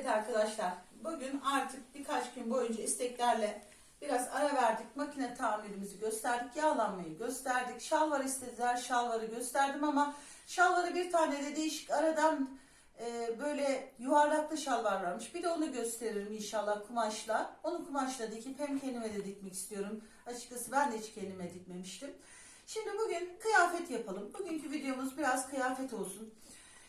Evet arkadaşlar, bugün artık birkaç gün boyunca isteklerle biraz ara verdik. Makine tamirimizi gösterdik, yağlanmayı gösterdik. Şalvar istediler, şalvarı gösterdim ama şalvarı bir tane de değişik aradan e, böyle yuvarlaklı şalvar varmış. Bir de onu gösteririm inşallah kumaşla. Onu kumaşla dikip hem kendime de dikmek istiyorum. Açıkçası ben de hiç kendime dikmemiştim. Şimdi bugün kıyafet yapalım. Bugünkü videomuz biraz kıyafet olsun.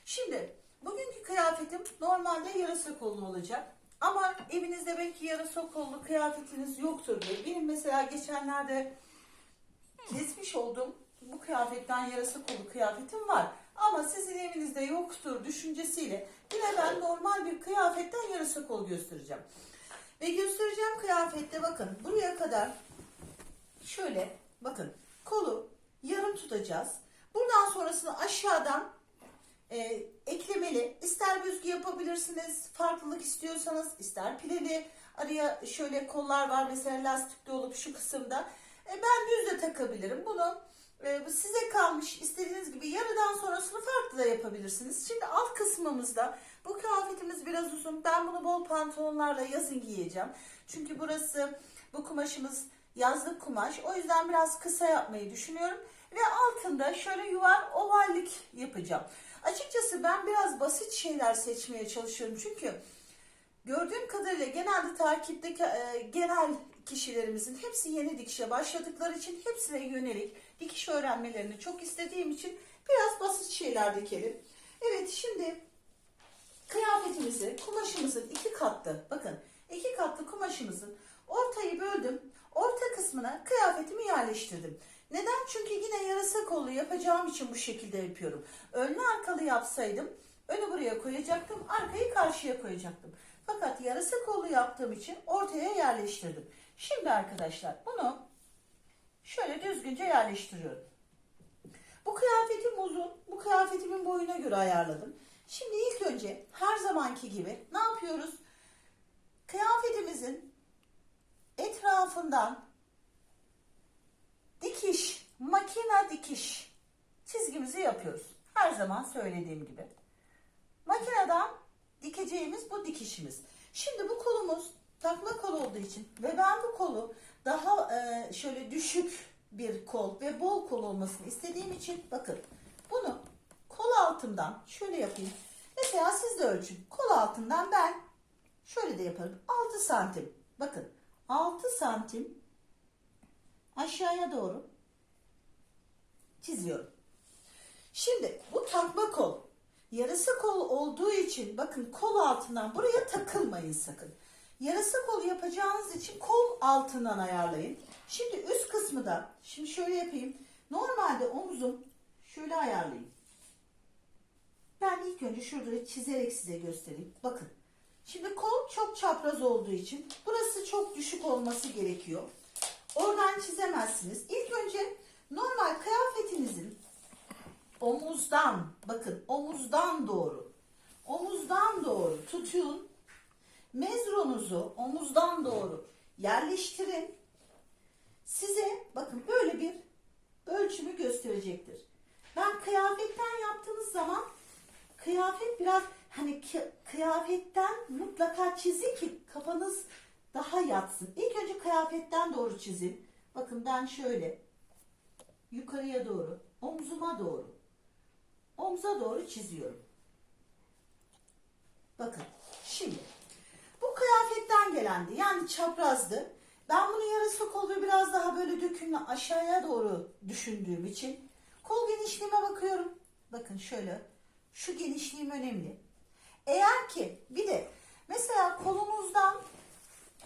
Şimdi bugünkü kıyafetim normalde yarasa kollu olacak. Ama evinizde belki yarasa kollu kıyafetiniz yoktur diye. Benim mesela geçenlerde kesmiş olduğum bu kıyafetten yarasa kolu kıyafetim var. Ama sizin evinizde yoktur düşüncesiyle yine ben normal bir kıyafetten yarasa kol göstereceğim. Ve göstereceğim kıyafette bakın buraya kadar şöyle bakın kolu yarım tutacağız. Buradan sonrasını aşağıdan e, eklemeli. İster büzgü yapabilirsiniz. Farklılık istiyorsanız ister pileli. Araya şöyle kollar var mesela lastikli olup şu kısımda. E, ben düz takabilirim. Bunu e, bu size kalmış. İstediğiniz gibi yarıdan sonrasını farklı da yapabilirsiniz. Şimdi alt kısmımızda bu kıyafetimiz biraz uzun. Ben bunu bol pantolonlarla yazın giyeceğim. Çünkü burası bu kumaşımız yazlık kumaş. O yüzden biraz kısa yapmayı düşünüyorum. Ve altında şöyle yuvar ovallik yapacağım. Açıkçası ben biraz basit şeyler seçmeye çalışıyorum. Çünkü gördüğüm kadarıyla genelde takipteki e, genel kişilerimizin hepsi yeni dikişe başladıkları için hepsine yönelik dikiş öğrenmelerini çok istediğim için biraz basit şeyler dikelim. Evet şimdi kıyafetimizi kumaşımızın iki katlı bakın iki katlı kumaşımızın ortayı böldüm. Orta kısmına kıyafetimi yerleştirdim. Neden? Çünkü yine yarasa kollu yapacağım için bu şekilde yapıyorum. Önlü arkalı yapsaydım önü buraya koyacaktım, arkayı karşıya koyacaktım. Fakat yarasa kollu yaptığım için ortaya yerleştirdim. Şimdi arkadaşlar bunu şöyle düzgünce yerleştiriyorum. Bu kıyafetim uzun. Bu kıyafetimin boyuna göre ayarladım. Şimdi ilk önce her zamanki gibi ne yapıyoruz? Kıyafetimizin etrafından dikiş, makina dikiş çizgimizi yapıyoruz. Her zaman söylediğim gibi. Makineden dikeceğimiz bu dikişimiz. Şimdi bu kolumuz takma kol olduğu için ve ben bu kolu daha e, şöyle düşük bir kol ve bol kol olmasını istediğim için bakın bunu kol altından şöyle yapayım. Mesela siz de ölçün. Kol altından ben şöyle de yaparım. 6 santim. Bakın 6 santim aşağıya doğru çiziyorum. Şimdi bu takma kol. Yarısı kol olduğu için bakın kol altından buraya takılmayın sakın. Yarısı kol yapacağınız için kol altından ayarlayın. Şimdi üst kısmı da şimdi şöyle yapayım. Normalde omuzum şöyle ayarlayayım. Ben ilk önce şurada çizerek size göstereyim. Bakın. Şimdi kol çok çapraz olduğu için burası çok düşük olması gerekiyor. Oradan çizemezsiniz. İlk önce normal kıyafetinizin omuzdan bakın omuzdan doğru omuzdan doğru tutun mezronuzu omuzdan doğru yerleştirin size bakın böyle bir ölçümü gösterecektir. Ben kıyafetten yaptığınız zaman kıyafet biraz hani kıyafetten mutlaka çizin ki kafanız daha yatsın. İlk önce kıyafetten doğru çizin. Bakın ben şöyle yukarıya doğru, omzuma doğru, omza doğru çiziyorum. Bakın şimdi bu kıyafetten gelendi yani çaprazdı. Ben bunu yarısı kol biraz daha böyle dökümlü aşağıya doğru düşündüğüm için kol genişliğime bakıyorum. Bakın şöyle şu genişliğim önemli. Eğer ki bir de mesela kolunuzdan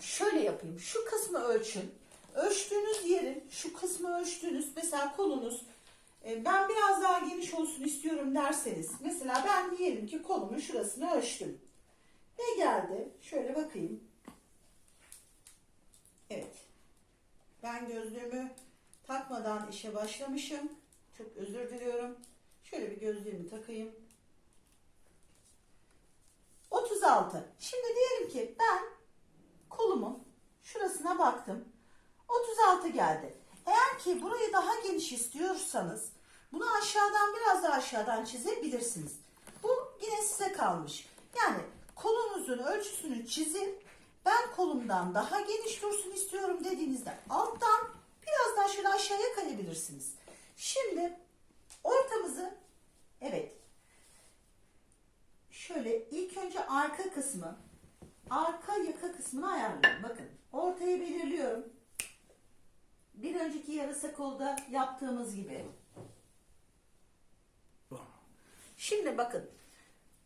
şöyle yapayım. Şu kısmı ölçün. Ölçtüğünüz yerin şu kısmı ölçtüğünüz mesela kolunuz e, ben biraz daha geniş olsun istiyorum derseniz mesela ben diyelim ki kolumun şurasını ölçtüm. Ne geldi? Şöyle bakayım. Evet. Ben gözlüğümü takmadan işe başlamışım. Çok özür diliyorum. Şöyle bir gözlüğümü takayım. 36. Şimdi diyelim ki ben kolumun şurasına baktım. 36 geldi. Eğer ki burayı daha geniş istiyorsanız bunu aşağıdan biraz daha aşağıdan çizebilirsiniz. Bu yine size kalmış. Yani kolunuzu kolunuzun ölçüsünü çizin. Ben kolumdan daha geniş dursun istiyorum dediğinizde alttan biraz daha şöyle aşağıya kayabilirsiniz. Şimdi ortamızı evet şöyle ilk önce arka kısmı arka yaka kısmını ayarlıyorum. Bakın ortayı belirliyorum. Bir önceki yarısa kolda yaptığımız gibi. Şimdi bakın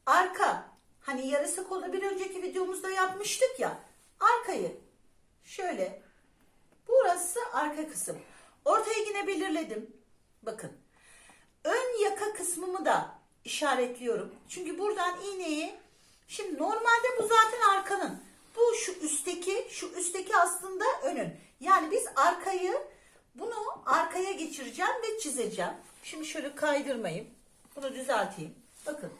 arka hani yarısı kolda bir önceki videomuzda yapmıştık ya arkayı şöyle burası arka kısım. Ortayı yine belirledim. Bakın ön yaka kısmımı da işaretliyorum. Çünkü buradan iğneyi şimdi normalde bu zaten arkanın. Bu şu üstteki şu üstteki aslında önün. Yani biz arkayı bunu arkaya geçireceğim ve çizeceğim. Şimdi şöyle kaydırmayayım. Bunu düzelteyim. Bakın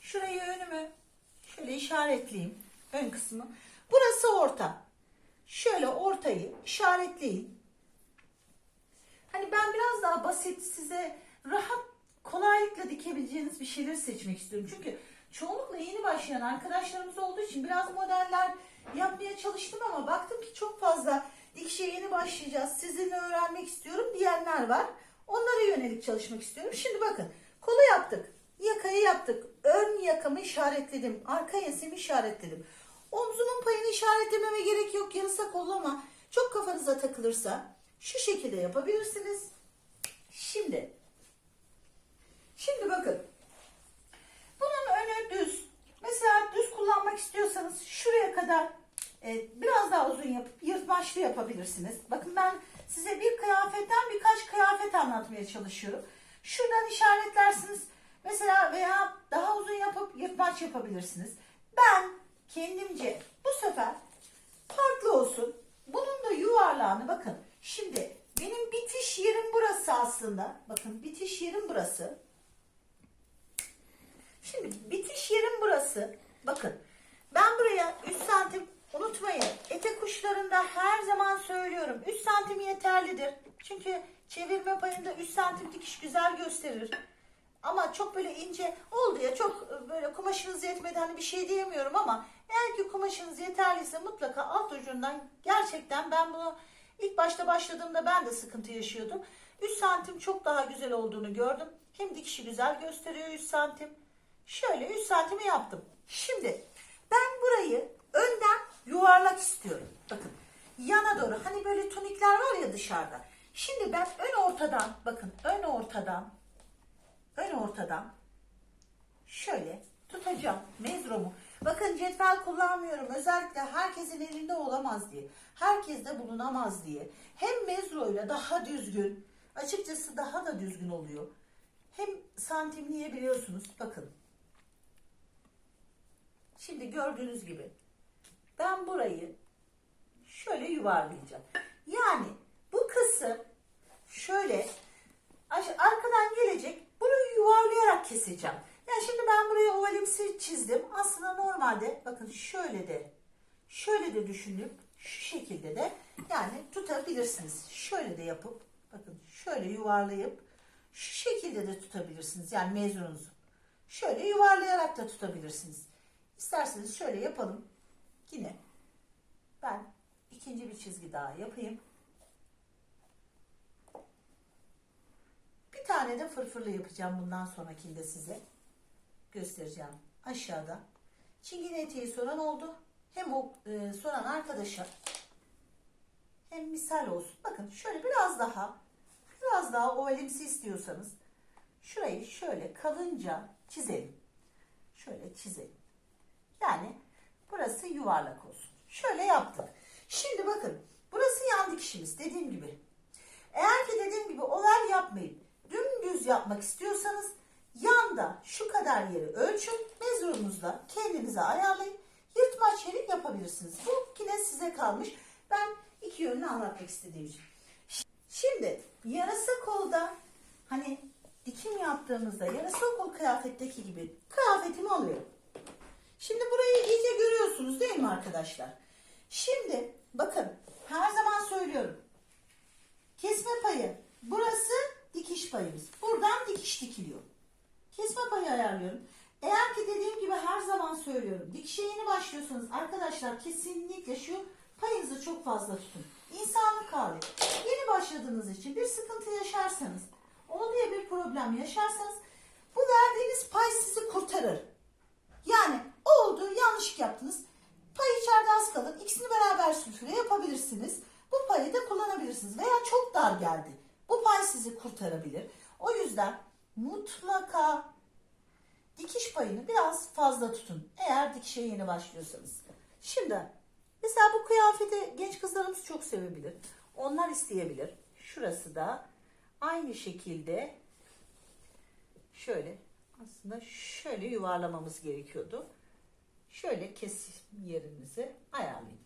şurayı önümü şöyle işaretleyeyim. Ön kısmı. Burası orta. Şöyle ortayı işaretleyin. Hani ben biraz daha basit size rahat kolaylıkla dikebileceğiniz bir şeyler seçmek istiyorum. Çünkü çoğunlukla yeni başlayan arkadaşlarımız olduğu için biraz modeller yapmaya çalıştım ama baktım ki çok fazla dikişe yeni başlayacağız. Sizinle öğrenmek istiyorum diyenler var. Onlara yönelik çalışmak istiyorum. Şimdi bakın kolu yaptık. Yakayı yaptık. Ön yakamı işaretledim. Arka ensemi işaretledim. Omzumun payını işaretlememe gerek yok. Yarısa kollama. Çok kafanıza takılırsa şu şekilde yapabilirsiniz. Şimdi Şimdi bakın. Düz. Mesela düz kullanmak istiyorsanız şuraya kadar e, biraz daha uzun yapıp yırtmaçlı yapabilirsiniz. Bakın ben size bir kıyafetten birkaç kıyafet anlatmaya çalışıyorum. Şuradan işaretlersiniz. Mesela veya daha uzun yapıp yırtmaç yapabilirsiniz. Ben kendimce bu sefer farklı olsun. Bunun da yuvarlağını bakın. Şimdi benim bitiş yerim burası aslında. Bakın bitiş yerim burası. Şimdi bitiş yerim burası. Bakın ben buraya 3 santim unutmayın. Etek uçlarında her zaman söylüyorum. 3 santim yeterlidir. Çünkü çevirme payında 3 santim dikiş güzel gösterir. Ama çok böyle ince oldu ya çok böyle kumaşınız yetmedi hani bir şey diyemiyorum ama eğer ki kumaşınız yeterliyse mutlaka alt ucundan gerçekten ben bunu ilk başta başladığımda ben de sıkıntı yaşıyordum. 3 santim çok daha güzel olduğunu gördüm. Hem dikişi güzel gösteriyor 3 santim. Şöyle 3 santimi yaptım. Şimdi ben burayı önden yuvarlak istiyorum. Bakın yana doğru hani böyle tunikler var ya dışarıda. Şimdi ben ön ortadan bakın ön ortadan ön ortadan şöyle tutacağım mezromu. Bakın cetvel kullanmıyorum. Özellikle herkesin elinde olamaz diye. Herkeste bulunamaz diye. Hem mezroyla daha düzgün. Açıkçası daha da düzgün oluyor. Hem santimleyebiliyorsunuz. Bakın. Şimdi gördüğünüz gibi ben burayı şöyle yuvarlayacağım. Yani bu kısım şöyle arkadan gelecek. Burayı yuvarlayarak keseceğim. Yani şimdi ben buraya ovalimsi çizdim. Aslında normalde bakın şöyle de şöyle de düşünüp şu şekilde de yani tutabilirsiniz. Şöyle de yapıp bakın şöyle yuvarlayıp şu şekilde de tutabilirsiniz. Yani mezrunuzu. Şöyle yuvarlayarak da tutabilirsiniz. İsterseniz şöyle yapalım. Yine ben ikinci bir çizgi daha yapayım. Bir tane de fırfırlı yapacağım bundan sonrakinde size. Göstereceğim aşağıda. Çingene eteği soran oldu. Hem o e, soran arkadaşa hem misal olsun. Bakın şöyle biraz daha biraz daha ovalimsi istiyorsanız şurayı şöyle kalınca çizelim. Şöyle çizelim. Yani burası yuvarlak olsun. Şöyle yaptık. Şimdi bakın burası yan dikişimiz dediğim gibi. Eğer ki dediğim gibi oval yapmayıp dümdüz yapmak istiyorsanız yanda şu kadar yeri ölçün. Mezurunuzla kendinize ayarlayın. Yırtmaç yeri yapabilirsiniz. Bu yine size kalmış. Ben iki yönünü anlatmak istediğim için. Şimdi yarasa kolda hani dikim yaptığımızda yarasa kol kıyafetteki gibi kıyafetimi alıyorum. Şimdi burayı iyice görüyorsunuz değil mi arkadaşlar? Şimdi bakın her zaman söylüyorum. Kesme payı burası dikiş payımız. Buradan dikiş dikiliyor. Kesme payı ayarlıyorum. Eğer ki dediğim gibi her zaman söylüyorum. Dikişe yeni başlıyorsanız arkadaşlar kesinlikle şu payınızı çok fazla tutun. İnsanlık hali. Yeni başladığınız için bir sıkıntı yaşarsanız, o diye bir problem yaşarsanız bu verdiğiniz pay sizi kurtarır. Yani oldu yanlış yaptınız. Pay içeride az kalır. İkisini beraber sülfüre yapabilirsiniz. Bu payı da kullanabilirsiniz. Veya çok dar geldi. Bu pay sizi kurtarabilir. O yüzden mutlaka dikiş payını biraz fazla tutun. Eğer dikişe yeni başlıyorsanız. Şimdi mesela bu kıyafeti genç kızlarımız çok sevebilir. Onlar isteyebilir. Şurası da aynı şekilde şöyle aslında şöyle yuvarlamamız gerekiyordu. Şöyle kesim yerimizi ayarlayın.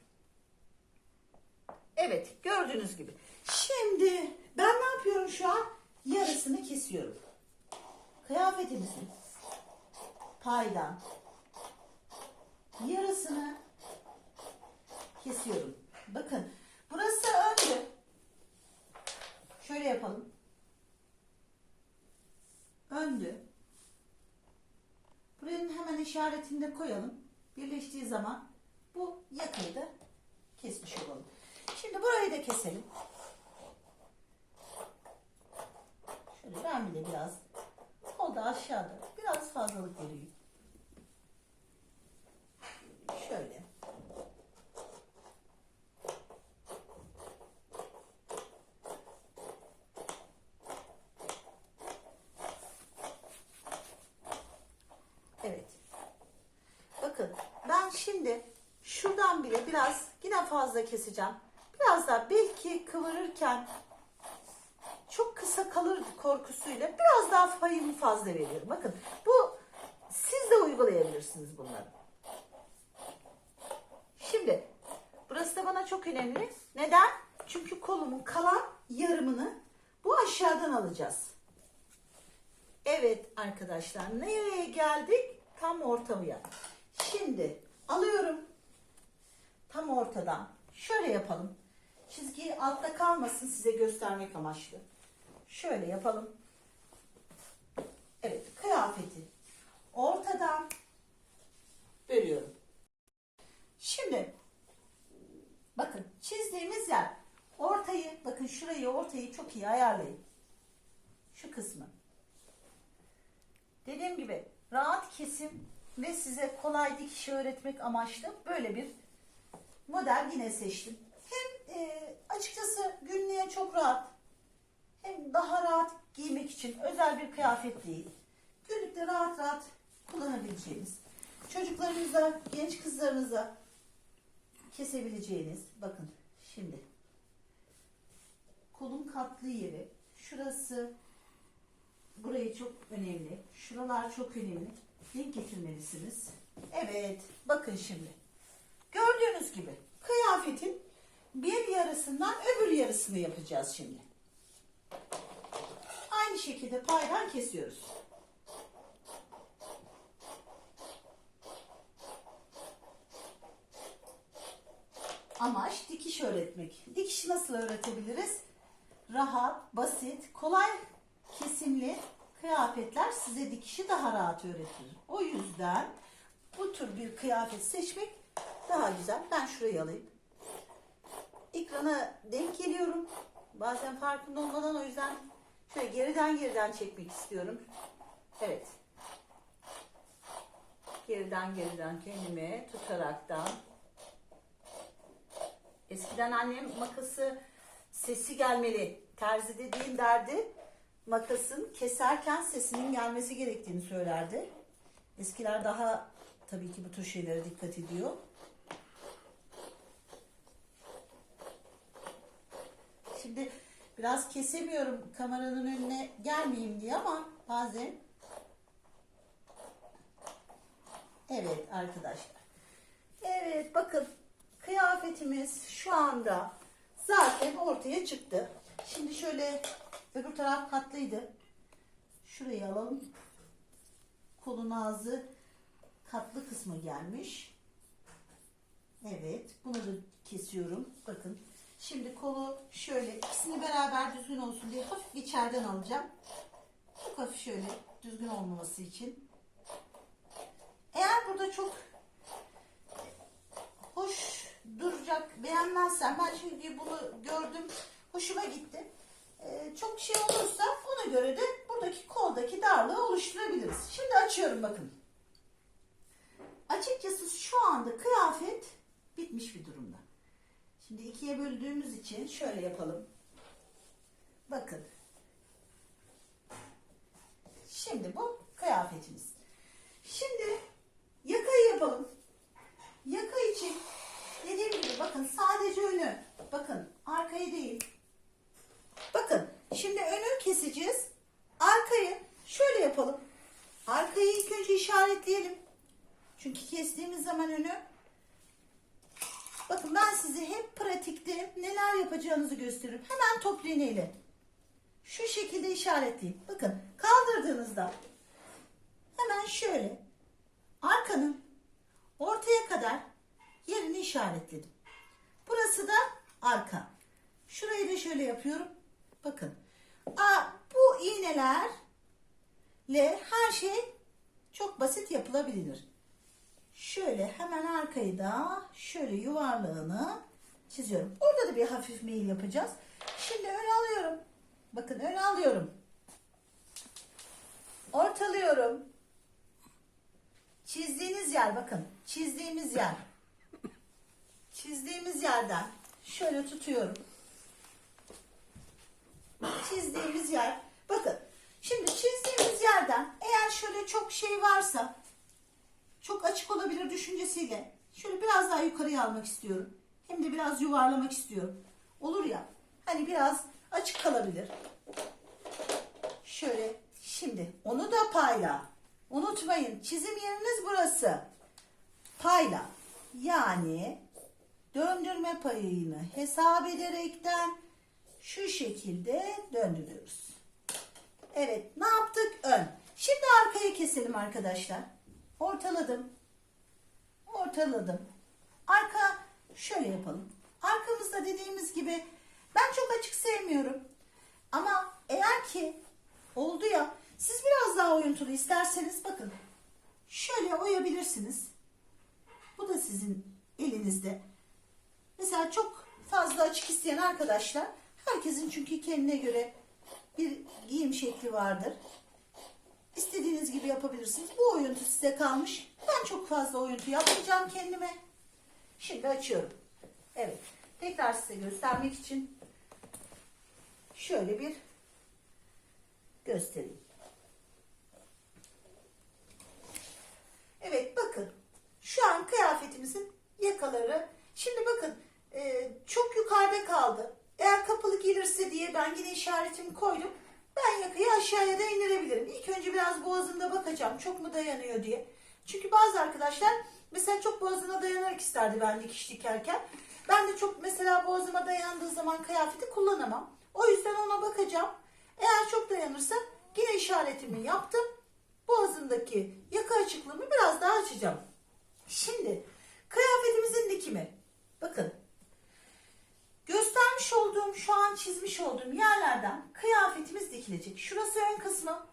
Evet gördüğünüz gibi. Şimdi ben ne yapıyorum şu an? Yarısını kesiyorum. Kıyafetimizin paydan yarısını kesiyorum. Bakın burası öndü. Şöyle yapalım. Öndü. Buranın hemen işaretini de koyalım. Birleştiği zaman bu yakayı da kesmiş olalım. Şimdi burayı da keselim. Şöyle ben bile biraz o da aşağıda biraz fazlalık veriyor. Şöyle. Evet. Bakın ben şimdi şuradan bile biraz yine fazla keseceğim. Biraz daha belki kıvırırken çok kısa kalır korkusuyla biraz daha payımı fazla veriyorum. Bakın bu siz de uygulayabilirsiniz bunları. Şimdi burası da bana çok önemli. Neden? Çünkü kolumun kalan yarımını bu aşağıdan alacağız. Evet arkadaşlar nereye geldik? Tam ortamaya. Şimdi alıyorum. Tam ortadan. Şöyle yapalım. Çizgi altta kalmasın size göstermek amaçlı. Şöyle yapalım. Evet kıyafeti ortadan bölüyorum. Şimdi bakın çizdiğimiz yer ortayı bakın şurayı ortayı çok iyi ayarlayın. Şu kısmı. Dediğim gibi rahat kesim ve size kolay dikiş öğretmek amaçlı böyle bir model yine seçtim. Hem e, açıkçası günlüğe çok rahat hem daha rahat giymek için özel bir kıyafet değil. Günlükte rahat rahat kullanabileceğiniz, çocuklarınıza, genç kızlarınıza kesebileceğiniz, bakın şimdi kolun katlı yeri, şurası burayı çok önemli, şuralar çok önemli. Denk getirmelisiniz. Evet, bakın şimdi. Gördüğünüz gibi kıyafetin bir yarısından öbür yarısını yapacağız şimdi. Aynı şekilde paydan kesiyoruz. Amaç dikiş öğretmek. Dikişi nasıl öğretebiliriz? Rahat, basit, kolay kesimli kıyafetler size dikişi daha rahat öğretir. O yüzden bu tür bir kıyafet seçmek daha güzel. Ben şurayı alayım. Ekrana denk geliyorum. Bazen farkında olmadan o yüzden şöyle geriden geriden çekmek istiyorum. Evet. Geriden geriden kendimi tutaraktan. Eskiden annem makası sesi gelmeli. Terzi dediğin derdi makasın keserken sesinin gelmesi gerektiğini söylerdi. Eskiler daha tabii ki bu tür şeylere dikkat ediyor. Şimdi biraz kesemiyorum kameranın önüne gelmeyeyim diye ama bazen Evet arkadaşlar. Evet bakın kıyafetimiz şu anda zaten ortaya çıktı. Şimdi şöyle öbür taraf katlıydı. Şurayı alalım. Kolun ağzı katlı kısmı gelmiş. Evet. Bunu da kesiyorum. Bakın. Şimdi kolu şöyle ikisini beraber düzgün olsun diye hafif içeriden alacağım. Çok hafif şöyle düzgün olmaması için. da çok hoş duracak beğenmezsen ben çünkü bunu gördüm hoşuma gitti. Ee, çok şey olursa ona göre de buradaki koldaki darlığı oluşturabiliriz. Şimdi açıyorum bakın. Açıkçası şu anda kıyafet bitmiş bir durumda. Şimdi ikiye böldüğümüz için şöyle yapalım. Bakın. Şimdi bu kıyafetimiz. Şimdi yakayı yapalım. Yaka için dediğim gibi bakın sadece önü. Bakın arkayı değil. Bakın şimdi önü keseceğiz. Arkayı şöyle yapalım. Arkayı ilk önce işaretleyelim. Çünkü kestiğimiz zaman önü Bakın ben size hep pratikte neler yapacağınızı gösteririm. Hemen top iğneyle. Şu şekilde işaretleyin. Bakın kaldırdığınızda hemen şöyle arkanın ortaya kadar yerini işaretledim. Burası da arka. Şurayı da şöyle yapıyorum. Bakın. Aa, bu iğnelerle her şey çok basit yapılabilir. Şöyle hemen arkayı da şöyle yuvarlığını çiziyorum. Orada da bir hafif meyil yapacağız. Şimdi ön alıyorum. Bakın ön alıyorum. Ortalıyorum. Çizdiğiniz yer bakın. Çizdiğimiz yer. Çizdiğimiz yerden şöyle tutuyorum. Çizdiğimiz yer. Bakın. Şimdi çizdiğimiz yerden eğer şöyle çok şey varsa çok açık olabilir düşüncesiyle şöyle biraz daha yukarıya almak istiyorum. Hem de biraz yuvarlamak istiyorum. Olur ya hani biraz açık kalabilir. Şöyle şimdi onu da payla. Unutmayın çizim yeriniz burası. Payla. Yani döndürme payını hesap ederekten şu şekilde döndürüyoruz. Evet ne yaptık? Ön. Şimdi arkayı keselim arkadaşlar. Ortaladım. Ortaladım. Arka şöyle yapalım. Arkamızda dediğimiz gibi ben çok açık sevmiyorum. Ama eğer ki oldu ya siz biraz daha oyuntulu isterseniz bakın. Şöyle oyabilirsiniz. Bu da sizin elinizde. Mesela çok fazla açık isteyen arkadaşlar herkesin çünkü kendine göre bir giyim şekli vardır. İstediğiniz gibi yapabilirsiniz. Bu oyuntu size kalmış. Ben çok fazla oyuntu yapmayacağım kendime. Şimdi açıyorum. Evet. Tekrar size göstermek için şöyle bir göstereyim. Evet bakın. Şu an kıyafetimizin yakaları. Şimdi bakın e, çok yukarıda kaldı. Eğer kapalı gelirse diye ben yine işaretimi koydum. Ben yakayı aşağıya da indirebilirim. İlk önce biraz boğazında bakacağım. Çok mu dayanıyor diye. Çünkü bazı arkadaşlar mesela çok boğazına dayanarak isterdi ben dikiş dikerken. Ben de çok mesela boğazıma dayandığı zaman kıyafeti kullanamam. O yüzden ona bakacağım. Eğer çok dayanırsa yine işaretimi yaptım. Boğazındaki yaka açıklığımı biraz daha açacağım. Şimdi kıyafetimizin dikimi. Bakın göstermiş olduğum şu an çizmiş olduğum yerlerden kıyafetimiz dikilecek. Şurası ön kısmı.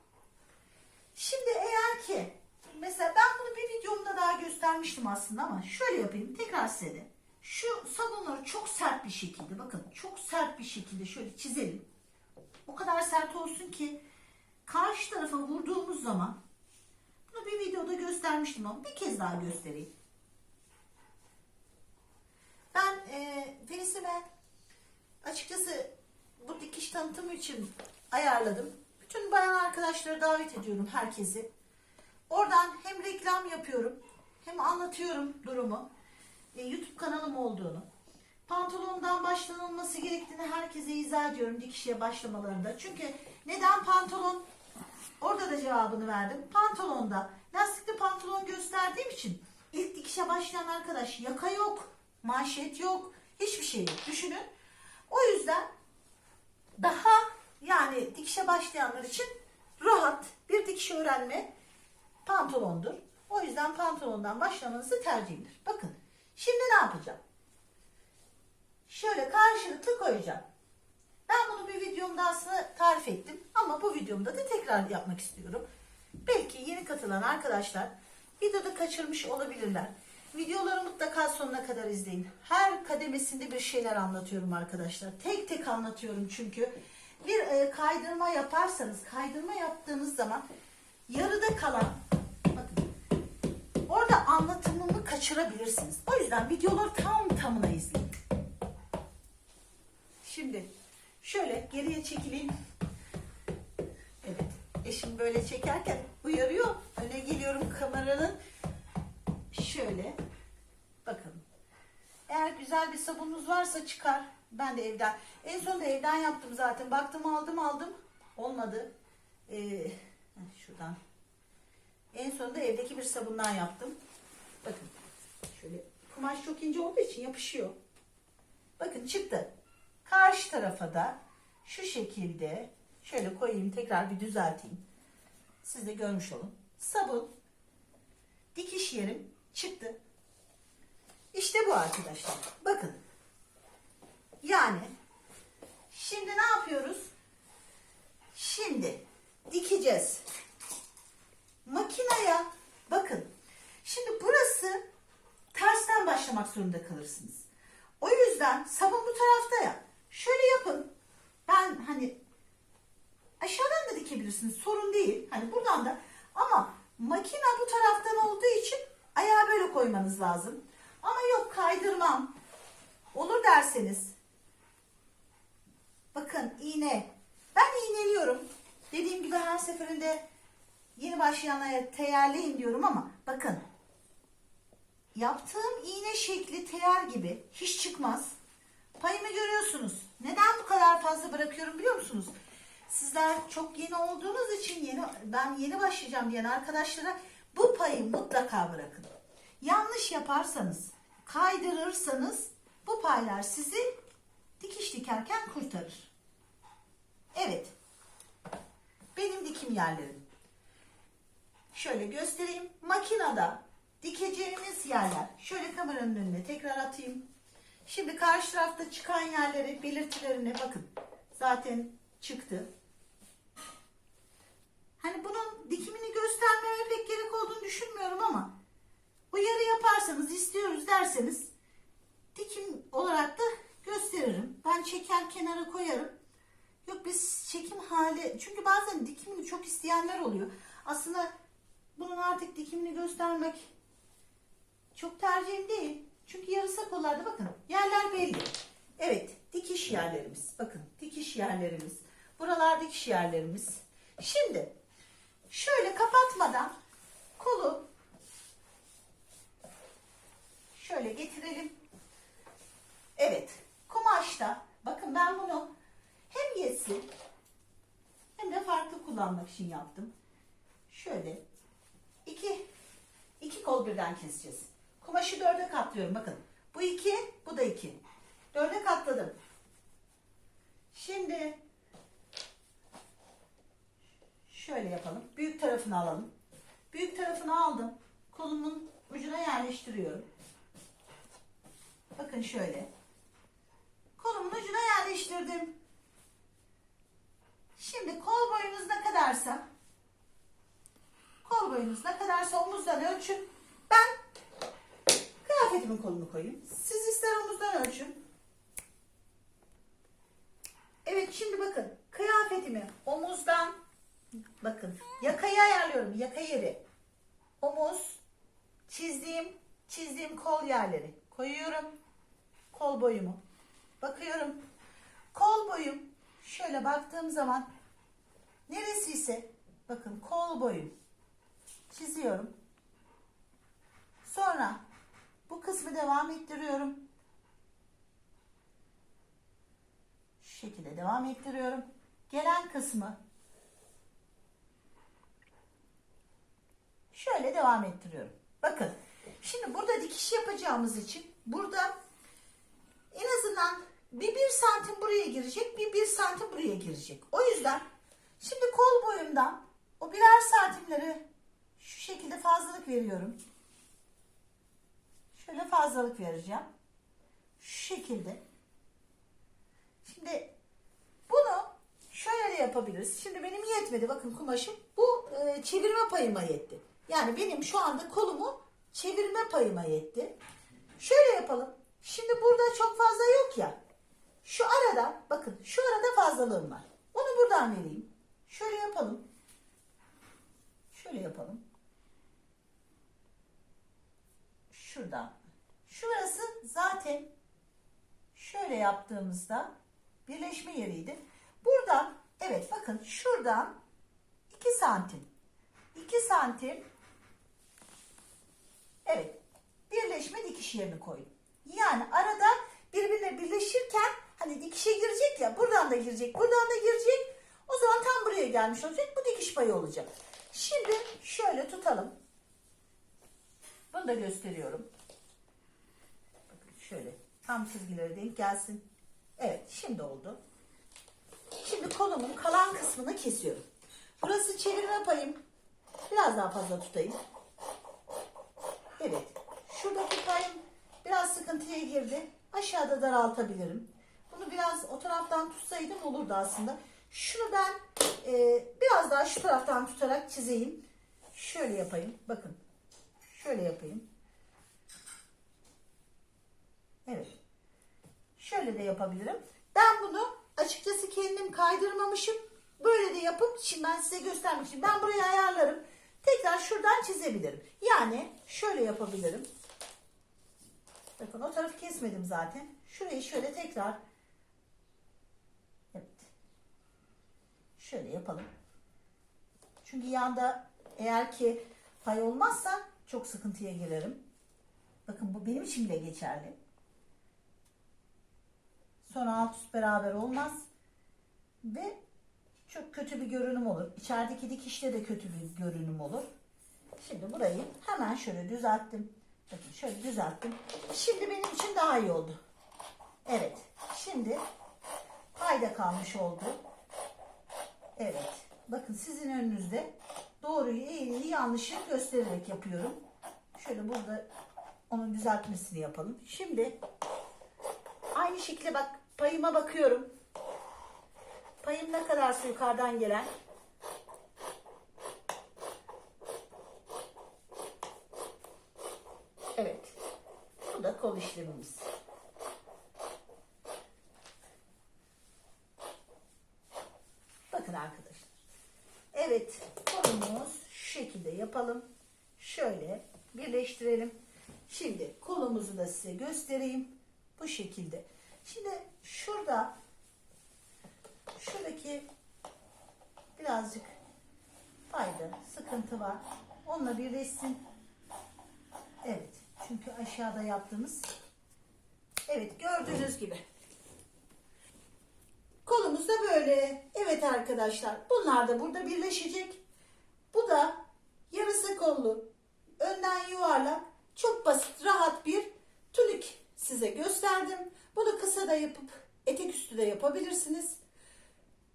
Şimdi eğer ki mesela ben bunu bir videomda daha göstermiştim aslında ama şöyle yapayım tekrar size de. Şu sabunları çok sert bir şekilde bakın çok sert bir şekilde şöyle çizelim. O kadar sert olsun ki karşı tarafa vurduğumuz zaman bunu bir videoda göstermiştim ama bir kez daha göstereyim. Ben e, Felis'ime açıkçası bu dikiş tanıtımı için ayarladım. Bütün bayan arkadaşları davet ediyorum herkesi. Oradan hem reklam yapıyorum hem anlatıyorum durumu. E, YouTube kanalım olduğunu. Pantolondan başlanılması gerektiğini herkese izah ediyorum dikişe başlamalarında. Çünkü neden pantolon? Orada da cevabını verdim. Pantolonda lastikli pantolon gösterdiğim için ilk dikişe başlayan arkadaş yaka yok, manşet yok, hiçbir şey yok. Düşünün. O yüzden daha yani dikişe başlayanlar için rahat bir dikiş öğrenme pantolondur. O yüzden pantolondan başlamanızı tercihimdir. Bakın şimdi ne yapacağım? Şöyle karşılıklı koyacağım. Ben bunu bir videomda aslında tarif ettim ama bu videomda da tekrar yapmak istiyorum. Belki yeni katılan arkadaşlar videoda kaçırmış olabilirler. Videoları mutlaka sonuna kadar izleyin. Her kademesinde bir şeyler anlatıyorum arkadaşlar. Tek tek anlatıyorum çünkü. Bir e, kaydırma yaparsanız, kaydırma yaptığınız zaman yarıda kalan, bakın orada anlatımımı kaçırabilirsiniz. O yüzden videoları tam tamına izleyin. Şimdi şöyle geriye çekileyim. Evet. Eşim böyle çekerken uyarıyor. Öne geliyorum kameranın. Şöyle. Bakın. Eğer güzel bir sabununuz varsa çıkar. Ben de evden. En son da evden yaptım zaten. Baktım aldım aldım. Olmadı. Ee, şuradan. En sonunda evdeki bir sabundan yaptım. Bakın. Şöyle kumaş çok ince olduğu için yapışıyor. Bakın çıktı. Karşı tarafa da şu şekilde şöyle koyayım tekrar bir düzelteyim. Siz de görmüş olun. Sabun dikiş yerim çıktı. İşte bu arkadaşlar. Bakın. Yani şimdi ne yapıyoruz? Şimdi dikeceğiz. Makineye bakın. Şimdi burası tersten başlamak zorunda kalırsınız. O yüzden sabun bu tarafta ya. Şöyle yapın. Ben hani aşağıdan da dikebilirsiniz. Sorun değil. Hani buradan da ama makine bu taraftan olduğu için ayağı böyle koymanız lazım. Ama yok kaydırmam. Olur derseniz. Bakın iğne. Ben iğneliyorum. Dediğim gibi her seferinde yeni başlayanlara teyerleyin diyorum ama bakın Yaptığım iğne şekli teyer gibi hiç çıkmaz. Payımı görüyorsunuz. Neden bu kadar fazla bırakıyorum biliyor musunuz? Sizler çok yeni olduğunuz için yeni ben yeni başlayacağım diyen arkadaşlara bu payı mutlaka bırakın. Yanlış yaparsanız, kaydırırsanız bu paylar sizi dikiş dikerken kurtarır. Evet. Benim dikim yerlerim. Şöyle göstereyim. Makinada dikeceğiniz yerler. Şöyle kameranın önüne tekrar atayım. Şimdi karşı tarafta çıkan yerleri belirtilerine bakın. Zaten çıktı. Hani bunun dikimini göstermeme pek gerek olduğunu düşünmüyorum ama uyarı yaparsanız istiyoruz derseniz dikim olarak da gösteririm. Ben çeker kenara koyarım. Yok biz çekim hali çünkü bazen dikimini çok isteyenler oluyor. Aslında bunun artık dikimini göstermek çok tercihim değil. Çünkü yarısı kollarda bakın yerler belli. Evet dikiş yerlerimiz. Bakın dikiş yerlerimiz. Buralar dikiş yerlerimiz. Şimdi şöyle kapatmadan kolu şöyle getirelim. Evet kumaşta bakın ben bunu hem yesin hem de farklı kullanmak için yaptım. Şöyle iki iki kol birden keseceğiz. Kumaşı dörde katlıyorum. Bakın. Bu iki, bu da iki. Dörde katladım. Şimdi şöyle yapalım. Büyük tarafını alalım. Büyük tarafını aldım. Kolumun ucuna yerleştiriyorum. Bakın şöyle. Kolumun ucuna yerleştirdim. Şimdi kol boyunuz ne kadarsa kol boyunuz ne kadarsa omuzdan ölçün. Ben kıyafetimin kolunu koyayım. Siz ister omuzdan ölçün. Evet şimdi bakın kıyafetimi omuzdan bakın yakayı ayarlıyorum yaka yeri. Omuz çizdiğim çizdiğim kol yerleri koyuyorum. Kol boyumu. Bakıyorum. Kol boyum şöyle baktığım zaman neresi ise bakın kol boyum çiziyorum. Sonra bu kısmı devam ettiriyorum. Şu şekilde devam ettiriyorum. Gelen kısmı şöyle devam ettiriyorum. Bakın şimdi burada dikiş yapacağımız için burada en azından bir bir santim buraya girecek, bir bir santim buraya girecek. O yüzden şimdi kol boyumdan o birer santimleri şu şekilde fazlalık veriyorum. Şöyle fazlalık vereceğim. Şu şekilde. Şimdi bunu şöyle de yapabiliriz. Şimdi benim yetmedi. Bakın kumaşım. Bu e, çevirme payıma yetti. Yani benim şu anda kolumu çevirme payıma yetti. Şöyle yapalım. Şimdi burada çok fazla yok ya. Şu arada bakın şu arada fazlalığım var. Onu buradan vereyim. Şöyle yapalım. Şöyle yapalım. Şuradan. Şurası zaten şöyle yaptığımızda birleşme yeriydi. Buradan evet bakın şuradan 2 santim. 2 santim evet birleşme dikiş yerini koydum. Yani arada birbirine birleşirken hani dikişe girecek ya buradan da girecek buradan da girecek. O zaman tam buraya gelmiş olacak. Bu dikiş payı olacak. Şimdi şöyle tutalım. Bunu da gösteriyorum. Şöyle tam çizgilere denk gelsin. Evet şimdi oldu. Şimdi kolumun kalan kısmını kesiyorum. Burası çevirme payım. Biraz daha fazla tutayım. Evet. Şuradaki payım biraz sıkıntıya girdi. Aşağıda daraltabilirim. Bunu biraz o taraftan tutsaydım olurdu aslında. Şunu ben e, biraz daha şu taraftan tutarak çizeyim. Şöyle yapayım. Bakın. Şöyle yapayım. Evet. Şöyle de yapabilirim. Ben bunu açıkçası kendim kaydırmamışım. Böyle de yapıp şimdi ben size göstermek için ben burayı ayarlarım. Tekrar şuradan çizebilirim. Yani şöyle yapabilirim. Bakın o tarafı kesmedim zaten. Şurayı şöyle tekrar Evet. Şöyle yapalım. Çünkü yanda eğer ki pay olmazsa çok sıkıntıya girerim. Bakın bu benim için bile geçerli. Sonra alt üst beraber olmaz. Ve çok kötü bir görünüm olur. İçerideki dikişte de kötü bir görünüm olur. Şimdi burayı hemen şöyle düzelttim. Bakın şöyle düzelttim. Şimdi benim için daha iyi oldu. Evet. Şimdi payda kalmış oldu. Evet. Bakın sizin önünüzde doğruyu, eğriyi, yanlışı göstererek yapıyorum. Şöyle burada onun düzeltmesini yapalım. Şimdi aynı şekilde bak payıma bakıyorum. Payım ne kadarsa yukarıdan gelen. Evet. Bu da kol işlemimiz. Bakın arkadaşlar. Evet kolumuz şu şekilde yapalım. Şöyle birleştirelim. Şimdi kolumuzu da size göstereyim. Bu şekilde. Şimdi şurada şuradaki birazcık fayda, sıkıntı var. Onunla birleşsin. Evet. Çünkü aşağıda yaptığımız Evet gördüğünüz gibi. Kolumuz da böyle. Evet arkadaşlar. Bunlar da burada birleşecek. Bu da yarısı kollu. Önden yuvarlak. Çok basit, rahat bir tunik size gösterdim. Bunu kısa da yapıp etek üstü de yapabilirsiniz.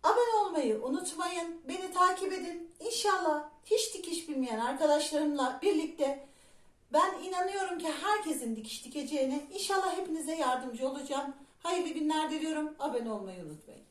Abone olmayı unutmayın. Beni takip edin. İnşallah hiç dikiş bilmeyen arkadaşlarımla birlikte ben inanıyorum ki herkesin dikiş dikeceğine inşallah hepinize yardımcı olacağım. Hayırlı günler diliyorum. Abone olmayı unutmayın.